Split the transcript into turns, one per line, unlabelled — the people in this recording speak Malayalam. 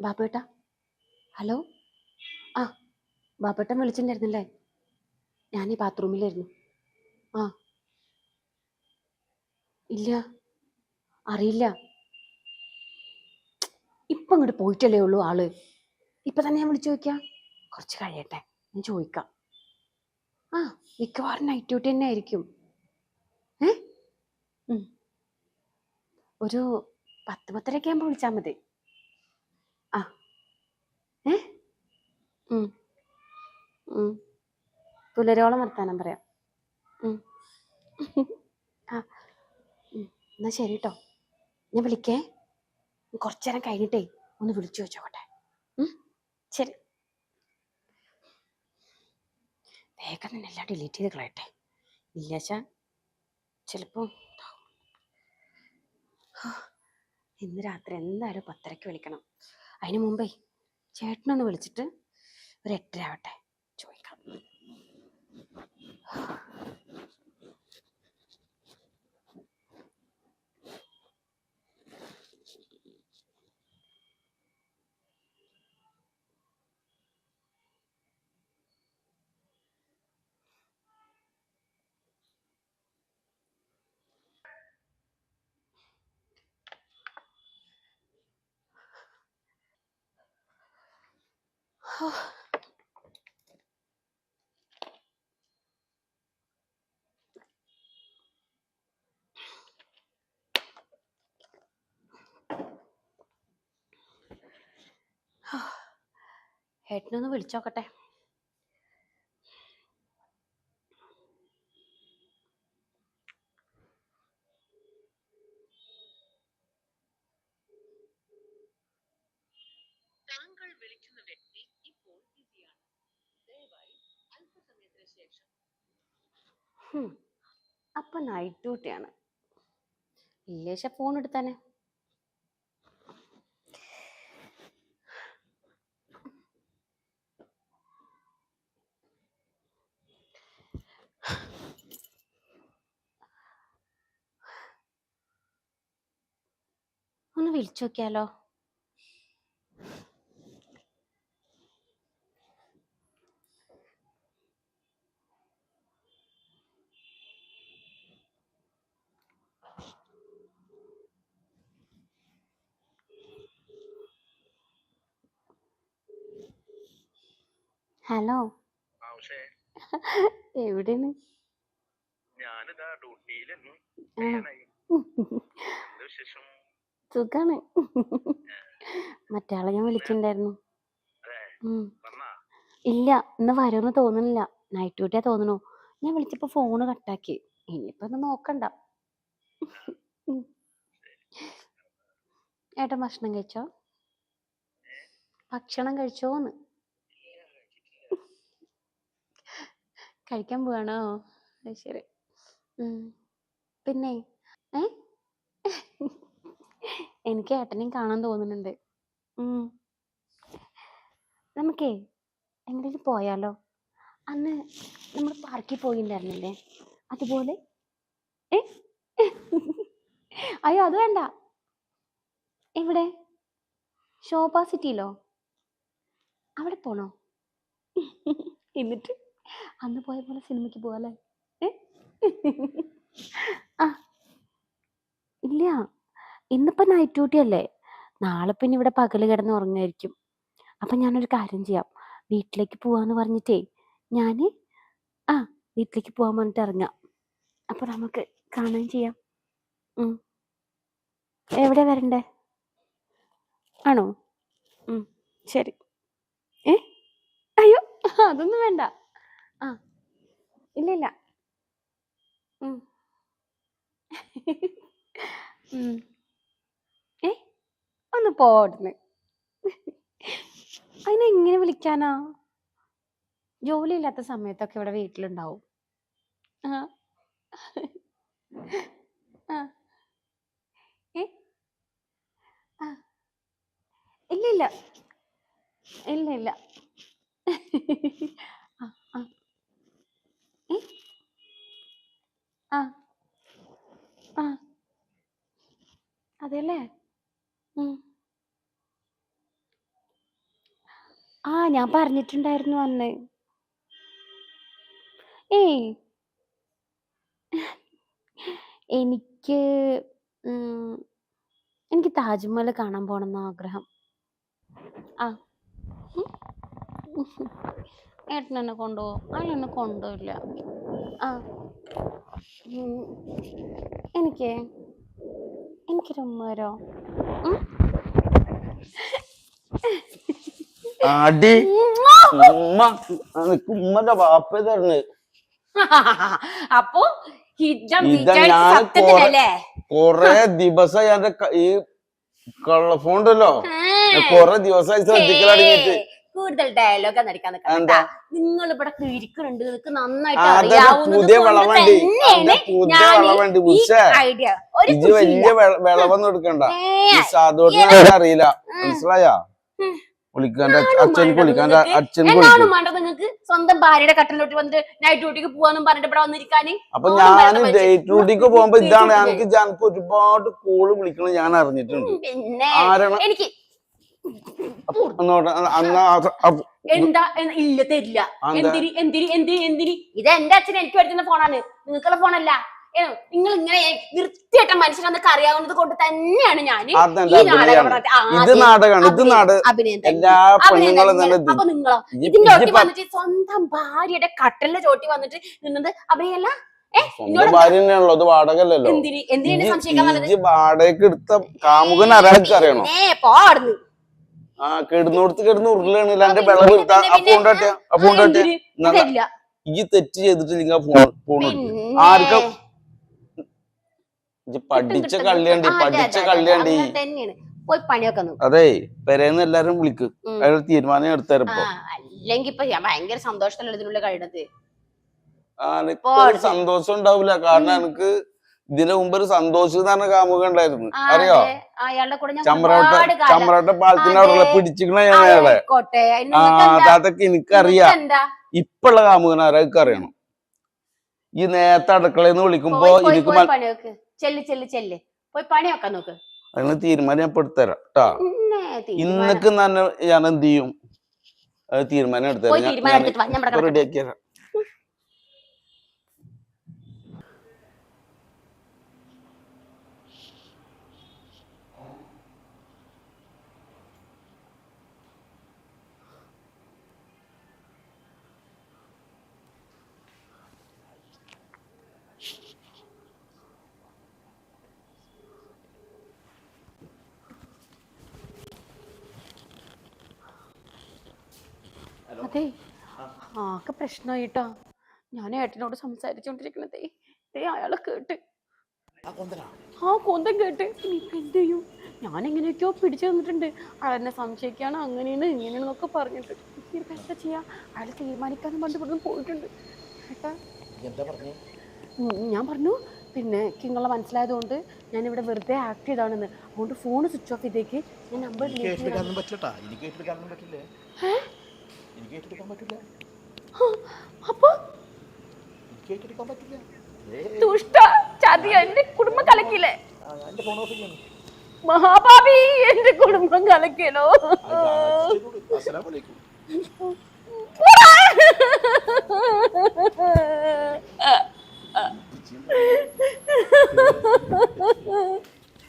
ബാബുവേട്ട ഹലോ? ആ ബാപ്പേട്ടൻ വിളിച്ചിട്ടുണ്ടായിരുന്നില്ലേ? ഞാൻ ഈ ബാത്റൂമിലായിരുന്നു. ആ. ഇല്ല അറിയില്ല. ഇപ്പം ഇങ്ങോട്ട് പോയിട്ടല്ലേ ഉള്ളൂ ആൾ. ഇപ്പം തന്നെ ഞാൻ വിളിച്ചു ചോദിക്കാം. കുറച്ച് കഴിയട്ടെ ഞാൻ ചോദിക്കാം. ആ മിക്കവാറും നൈറ്റ് ഡ്യൂട്ടി തന്നെ ആയിരിക്കും. ഏ? ഒരു പത്ത് പത്തരയൊക്കെ ആകുമ്പോൾ വിളിച്ചാൽ മതി. ഏ? ഉം. ഉം. പുലരോളം വർത്താനം പറയാം. ഉം. ആ. ഉം. എന്നാ ശരി കേട്ടോ ഞാൻ വിളിക്കേ. കുറച്ചു നേരം കഴിഞ്ഞിട്ടേ ഒന്ന് വിളിച്ചു വെച്ചോട്ടെ ശരി. വേഗം തന്നെ എല്ലാം ഡിലീറ്റ് ചെയ്ത് കളയട്ടെ. ഇല്ലാച്ച ചിലപ്പോ ഇന്ന് രാത്രി എന്തായാലും പത്തരയ്ക്ക് വിളിക്കണം. അതിനു മുമ്പേ ചേട്ടനൊന്ന് വിളിച്ചിട്ട് ഒരു എട്ടര ആവട്ടെ ചോദിക്കാം. ഏട്ടനൊന്ന് വിളിച്ചോക്കട്ടെ.
താങ്കൾ വിളിക്കുന്ന വ്യക്തി ഇപ്പോൾ ബിസിയാണ് ദയവായി അല്പസമയത്തിന് ശേഷം.
അപ്പൊ നൈറ്റ് ഡ്യൂട്ടിയാണ് ഇല്ലേശ ഫോൺ എടുത്താനെ. ഒന്ന് വിളിച്ചു നോക്കിയാലോ? ഹലോ എവിടെയാണ്?
ഞാനിതാ ഡ്യൂട്ടിയിലെന്നു
സുഖാണ്. മറ്റാളെ ഞാൻ വിളിച്ചിട്ടുണ്ടായിരുന്നു. ഇല്ല ഇന്ന് വരുമെന്ന് തോന്നുന്നില്ല. നൈറ്റ് ഡ്യൂട്ടിയാ തോന്നുന്നു. ഞാൻ വിളിച്ചപ്പോ ഫോണ് കട്ടാക്കി ഇനിയിപ്പോ ഒന്ന് നോക്കണ്ട. ഏട്ടൻ ഭക്ഷണം കഴിച്ചോ? ഭക്ഷണം കഴിച്ചോന്ന്. കഴിക്കാൻ പോവാണോ? അത് ശരി. പിന്നെ? എനിക്ക് ഏട്ടനെയും കാണാൻ തോന്നുന്നുണ്ട്. നമുക്കേ എങ്ങനെയും പോയാലോ? അന്ന് നമ്മൾ പാർക്കിൽ പോയിണ്ടായിരുന്നില്ലേ? അതുപോലെ? ഏ? അയ്യോ അത് വേണ്ട. എവിടെ? ശോഭ സിറ്റിയിലോ? അവിടെ പോണോ? എന്നിട്ട്? അന്ന് പോയ പോലെ സിനിമയ്ക്ക് പോവാല്ലേ ഏ? ആ. ഇല്ല. ഇന്നിപ്പോ നൈറ്റ് ഡ്യൂട്ടി അല്ലേ? നാളെ പിന്നെ ഇവിടെ പകൽ കിടന്ന് ഉറങ്ങായിരിക്കും. അപ്പൊ ഞാനൊരു കാര്യം ചെയ്യാം. വീട്ടിലേക്ക് പോവാന്ന് പറഞ്ഞിട്ടേ ഞാൻ ആ വീട്ടിലേക്ക് പോവാൻ പറഞ്ഞിട്ട് ഇറങ്ങാം. അപ്പൊ നമുക്ക് കാണുകയും ചെയ്യാം. എവിടെ വരണ്ടേ? ആണോ? ശരി. ഏ? അയ്യോ അതൊന്നും വേണ്ട. ഇല്ല ഇല്ല ഉം. ഉം. ഏ? ഒന്ന് പോടുന്ന് അതിനെങ്ങനെ വിളിക്കാനാ? ജോലി ഇല്ലാത്ത സമയത്തൊക്കെ ഇവിടെ വീട്ടിലുണ്ടാവും. ആ. ആ. ഏ? ആ. ഇല്ല ഇല്ല ഇല്ല ഇല്ല ആ. ആ. അതെല്ലേ? ആ ഞാൻ പറഞ്ഞിട്ടുണ്ടായിരുന്നു അന്ന്. ഏയ്. എനിക്ക് എനിക്ക് താജ്മഹൽ കാണാൻ പോണെന്ന് ആഗ്രഹം. ആ. എന്നെ കൊണ്ടുപോകും. അയാൾ എന്നെ കൊണ്ടുപോയില്ല ആ. എനിക്ക് എനിക്കൊരു ഉമ്മ തരോ
അടി ഉമ്മ. നിനക്ക് ഉമ്മന്റെ വാപ്പ തരണേ
അപ്പൊ
ഞാൻ കൊറേ ദിവസം ക- ഈ കള്ളഫോൺ ഉണ്ടല്ലോ. കൊറേ ദിവസമായി ശ്രദ്ധിക്കലടങ്ങിട്ട്
ഏയ്, കൂടുതൽ ഡയലോഗ് നടിക്കാൻ
എന്താ?
നിങ്ങൾ ഇവിടെ ഇരിക്കുന്നുണ്ട് നിങ്ങൾക്ക് നന്നായിട്ട്
അറിയാവുന്ന
അറിയാവുന്നത്
വലിയ വിളവൊന്നും എടുക്കണ്ട. അറിയില്ല. മനസ്സിലായാ?
നിങ്ങൾക്ക്. സ്വന്തം ഭാര്യയുടെ കട്ടിലോട്ട് വന്നിട്ട് നൈറ്റ് ഡ്യൂട്ടിക്ക് പോവാന്നും പറഞ്ഞിട്ട് ഇവിടെ വന്നിരിക്കാന്
അപ്പൊ ഞാൻ നൈറ്റ് ഡ്യൂട്ടിക്ക് പോകുമ്പോ ഇതാണ്
ഞാൻ
എനിക്ക് ഒരുപാട് കോൾ വിളിക്കണം ഞാൻ അറിഞ്ഞിട്ടുണ്ട്.
പിന്നെ എനിക്ക് എന്താ ഇല്ല തരില്ല? എന്തിരി എന്തിരി എന്തിരി എന്തിരി? ഇത് എന്റെ അച്ഛൻ എനിക്ക് പഠിക്കുന്ന ഫോണാണ്. നിങ്ങൾക്കുള്ള ഫോണല്ല. നിങ്ങൾ ഇങ്ങനെ വൃത്തിയായിട്ട മനുഷ്യരെന്നൊക്കെ അറിയാവുന്നത് കൊണ്ട് തന്നെയാണ് ഞാൻ
ഇത് നാടകമാണ് ഇത് നാടക
അപ്പൊ നിങ്ങളോ? ഇതിന്റെ ഒട്ടി വന്നിട്ട് സ്വന്തം ഭാര്യയുടെ കട്ടലിന്റെ ചോട്ടി വന്നിട്ട് നിന്നത് അഭിനയല്ല?
ഇജ്ജ് വാടകയ്ക്ക് എടുത്ത കാമുകൻ ആ കിടന്നോടത്ത് കിടന്ന് ഉരുളാണ്. എന്റെ വിളവ് എടുത്താ ആ ഫോൺ ആ ഫോൺ ഈ തെറ്റ് ചെയ്തിട്ടില്ലെങ്കിൽ ആ ഫോൺ ഫോൺ ആർക്കും? പഠിച്ച കള്ളിയാണ്ടി പഠിച്ച കള്ളിയാണ്ട്.
പോയി പണിയൊക്കെ
അതെ പെരേന്ന് എല്ലാരും വിളിക്ക്. അയാൾ തീരുമാനം എടുത്തരപ്പോ
അല്ലെങ്കിൽ ഇപ്പൊ ഞാൻ ഭയങ്കര സന്തോഷത്തിലുള്ള ഇതിനുള്ള.
സന്തോഷം ഉണ്ടാവില്ല കാരണം എനിക്ക് ഇതിനു മുമ്പ് ഒരു സന്തോഷം എന്ന് പറഞ്ഞ കാമുക ഉണ്ടായിരുന്നു. അറിയോ? ചമ്രവട്ട
കാലം.
ചമ്രവട്ട പാലത്തിന്റെ അവിടെ പിടിച്ചിക്കണ ഞാൻ അയാളെ. ആ? അതൊക്കെ എനിക്കറിയാം. ഇപ്പുള്ള കാമുകൻ ആരൊക്കെ അറിയണം? ഈ നേരത്തെ അടുക്കളന്ന് വിളിക്കുമ്പോ എനിക്ക്
ചെല്ല് ചെല്ല് ചെല്ല്. പോയി പണിയൊക്കെ നോക്ക്.
അതിന് തീരുമാനം ഞാൻ പെടുത്തരാം കേട്ടാ ഇന്നക്ക്. തന്നെ ഞാൻ എന്ത് ചെയ്യും? അത് തീരുമാനം എടുത്തരാം
തീരുമാനം എടുത്തിട്ട് അതെ ആകെ പ്രശ്നമായിട്ടാ ഞാൻ ഏട്ടനോട് സംസാരിച്ചോണ്ടിരിക്കണതേ ദേ അയാളെ കേട്ട്. ആ കൊന്തം കേട്ട്. ഇനിയിപ്പോ എന്ത് ചെയ്യും? ഞാൻ എങ്ങനെയൊക്കെയോ പിടിച്ചു തന്നിട്ടുണ്ട്. അയാളെന്നെ സംശയിക്കാണ് അങ്ങനെയാണ് ഇങ്ങനെയാണെന്നൊക്കെ പറഞ്ഞിട്ട്. ഇനിയിപ്പോ എന്താ ചെയ്യാ? അയാൾ തീരുമാനിക്കാൻ പണ്ട് ഇവിടുന്ന് പോയിട്ടുണ്ട്. ഏട്ടാ. ഞാൻ പറഞ്ഞു പിന്നെ കിങ്ങളെ മനസ്സിലായതുകൊണ്ട് ഞാൻ ഇവിടെ വെറുതെ ആക്ട് ചെയ്താണെന്ന്. അതുകൊണ്ട് ഫോൺ സ്വിച്ച് ഓഫ് ചെയ്തേക്ക്. ഞാൻ നമ്പർ
എനിക്ക് ഏറ്റെടുക്കാൻ പറ്റില്ല.
അപ്പൊ?
എനിക്ക് ഏറ്റെടുക്കാൻ പറ്റില്ല.
ദുഷ്ട ചതി എന്റെ കുടുംബം കലക്കില്ലേ
എന്റെ ഫോൺ ഓഫ് ചെയ്യാണ്.
മഹാഭാവി എന്റെ കുടുംബം കലക്കിയല്ലോ.
അസ്സലാമലൈക്കും.
പോടാ.